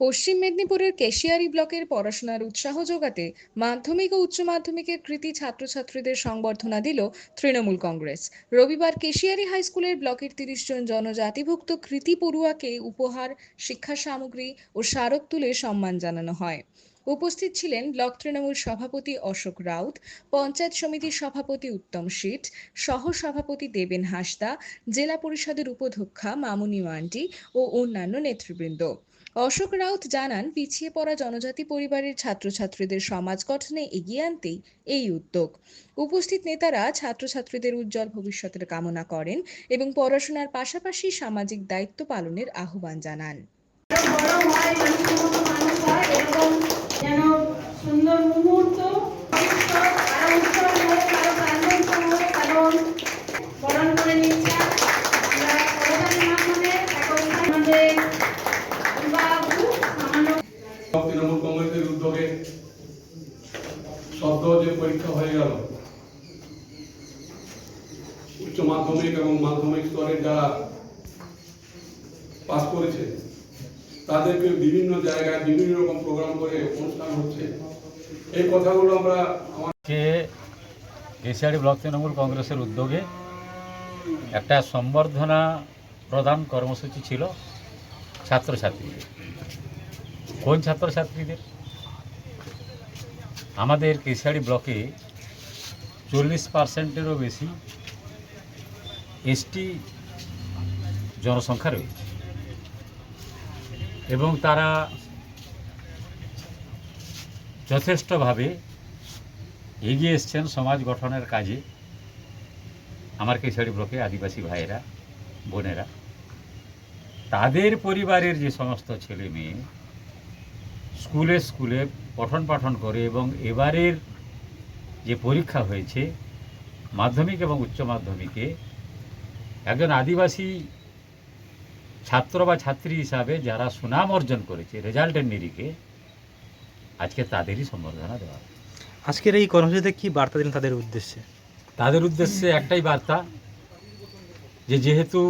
পশ্চিম মেদিনীপুরের কেশিয়ারি ব্লকের পড়াশোনার উৎসাহ যোগাতে মাধ্যমিক ও উচ্চ মাধ্যমিকের কৃতি ছাত্রছাত্রীদের সংবর্ধনা দিল তৃণমূল কংগ্রেস। রবিবার কেশিয়ারি হাইস্কুলের ব্লকের তিরিশ জন জনজাতিভুক্ত কৃতি পড়ুয়াকে উপহার, শিক্ষা সামগ্রী ও স্মারক তুলে সম্মান জানানো হয়। উপস্থিত ছিলেন ব্লক তৃণমূল সভাপতি অশোক রাউত, পঞ্চায়েত সমিতির সভাপতি উত্তম শীট সহ সভাপতি দেবেন হাসদা, জেলা পরিষদের উপাধ্যক্ষা মামুনি মান্ডি ও অন্যান্য নেতৃবৃন্দ। অশোক রাউত জানান, পিছিয়ে পড়া জনজাতি পরিবারের ছাত্রছাত্রীদের সমাজ গঠনে এগিয়ে আনতেই এই উদ্যোগ। উপস্থিত নেতারা ছাত্রছাত্রীদের উজ্জ্বল ভবিষ্যতের কামনা করেন এবং পড়াশোনার পাশাপাশি সামাজিক দায়িত্ব পালনের আহ্বান জানান। উদ্যোগে সদ্য যে পরীক্ষা হয়ে গেল। উচ্চ মাধ্যমিক এবং মাধ্যমিক স্তরে যারা পাস করেছে, তাদেরকে বিভিন্ন জায়গায় বিভিন্ন রকম প্রোগ্রাম করে অনুষ্ঠান হচ্ছে। এই কথাগুলো আমরা আমার আজকে ব্লক তৃণমূল কংগ্রেসের উদ্যোগে একটা সম্বর্ধনা প্রদান কর্মসূচি ছিল ছাত্রছাত্রীদের। কোন ছাত্রছাত্রীদের? আমাদের কেশিয়াড়ি ব্লকে চল্লিশ পার্সেন্টেরও বেশি এসটি জনসংখ্যা রয়েছে। এবং তারা যথেষ্টভাবে এগিয়ে এসছেন সমাজ গঠনের কাজে। আমার কেশারি ব্লকে আদিবাসী ভাইয়েরা, বোনেরা, তাদের পরিবারের যে সমস্ত ছেলে মেয়ে স্কুলে স্কুলে পঠন পাঠন করে এবং এবারের যে পরীক্ষা হয়েছে মাধ্যমিক এবং উচ্চ মাধ্যমিকে একজন আদিবাসী ছাত্র বা ছাত্রী হিসাবে যারা সুনাম অর্জন করেছে রেজাল্টের নিরিখে আজকে তাদেরই সম্বর্ধনা দেওয়া। আজকের এই কর্মসূচিতে কি বার্তা দিলেন তাদের উদ্দেশ্যে তাদের উদ্দেশ্যে একটাই বার্তা যে যেহেতু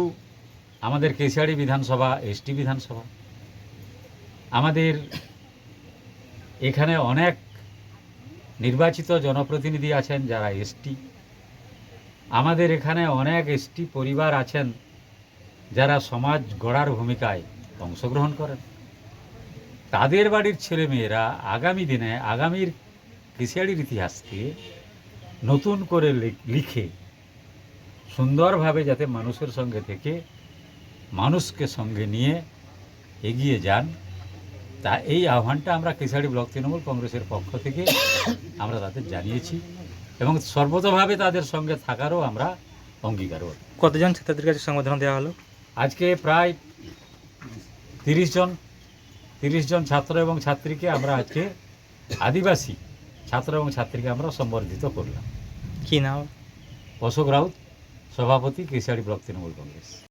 আমাদের কেশিয়াড়ি বিধানসভা এসটি বিধানসভা আমাদের এখানে অনেক নির্বাচিত জনপ্রতিনিধি আছেন যারা এসটি। আমাদের এখানে অনেক এসটি পরিবার আছেন যারা সমাজ গড়ার ভূমিকায় অংশগ্রহণ করেন। তাদের বাড়ির ছেলেমেয়েরা আগামী দিনে আগামীর কেশিয়াড়ির ইতিহাসকে নতুন করে লিখে সুন্দরভাবে যাতে মানুষের সঙ্গে থেকে মানুষকে সঙ্গে নিয়ে এগিয়ে যান তা এই আহ্বানটা আমরা কেশাড়ি ব্লক তৃণমূল কংগ্রেসের পক্ষ থেকে আমরা তাদের জানিয়েছি এবং সর্বতভাবে তাদের সঙ্গে থাকারও আমরা অঙ্গীকারও কতজন ছাত্রদের কাছে সংবর্ধনা দেওয়া হলো? আজকে প্রায় তিরিশ জন তিরিশ জন ছাত্র এবং ছাত্রীকে আমরা আজকে আদিবাসী ছাত্র এবং ছাত্রীকে আমরা সম্বর্ধিত করলাম। কি নাম? অশোক রাউত সভাপতি কেশিয়াড়ি ব্লক তৃণমূল কংগ্রেস।